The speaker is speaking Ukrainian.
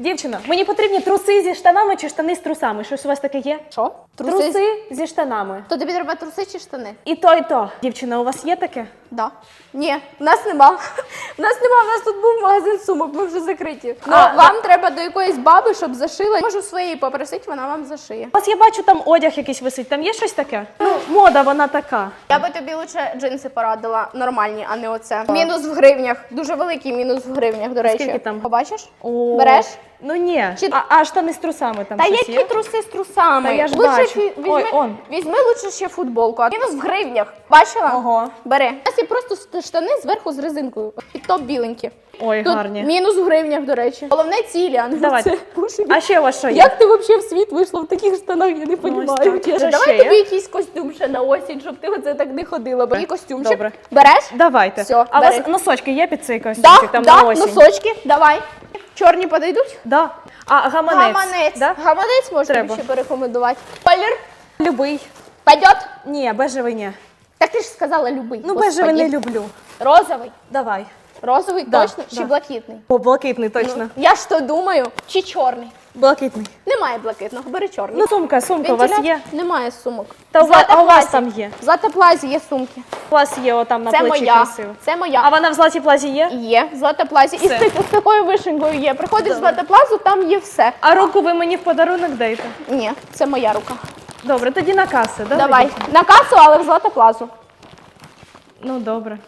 Дівчина, мені потрібні труси зі штанами чи штани з трусами. Щось у вас таке є? Що? Труси зі штанами. То тобі треба труси чи штани? І то, і то. Дівчина, у вас є таке? Да. Ні, в нас нема. В нас нема, в нас тут був магазин сумок, ми вже закриті. Ну, А, вам треба до якоїсь баби, щоб зашила. Можу своєї попросити, вона вам зашиє. У вас я бачу, там одяг якийсь висить. Там є щось таке? Ну, мода, вона така. Я би тобі лише джинси порадила нормальні, а не оце. Мінус в гривнях. Дуже великий мінус в гривнях, до речі. Скільки там? Побачиш? О, Береш? Ну ні. Чи- А, а штани з трусами там Та щось які є? труси з трусами? Та я ж лучше бачу. фі- візьми, Ой, он. візьми лучше ще футболку. а Мінус в гривнях. Бачила? Ого. Бери. У нас є просто ст- штани зверху з резинкою. І топ біленькі. Ой, Тут гарні. мінус в гривнях, до речі. Головне цілі, а не Давайте. це пушені. А ще у вас що є? Як ти взагалі в світ вийшла в таких штанах, я не розумію. Ну, так. чесно. Що Давай ще тобі є? якийсь костюм ще на осінь, щоб ти оце так не ходила. Бери костюмчик. Добре. Береш? Давайте. Всьо, а у бери. вас носочки є під цей Да, там да, на осінь? носочки, давай. Чорні подойдуть? Да. А гаманець? Гаманець. Да? Гаманець можна Треба. ще порекомендувати. Колір Любий. пойдет? Ні, бежевий ні. Так ти ж сказала любий. Ну, бежевий не люблю. Розовий. Давай. Розовий Да, точно чи да. блакитний? О, блакитний точно. Ну, я ж то думаю, чи чорний. Блакитний. Немає блакитного, бери чорний. Ну, сумка, сумка у вас є. Немає сумок. Та у вас, а у вас там є. В Злата плазі є сумки. У вас є отам на Це плечі моя. красиво. Це моя. А вона в златій плазі є? Є, в Злата плазі. І з, Все. ти- з такою вишенькою є. Приходиш в Злата плазу, там є все. А руку ви мені в подарунок даєте? Ні, це моя рука. Добре, тоді на каси. Давай. Давай. На касу, але в Злата плазу. Ну, добре.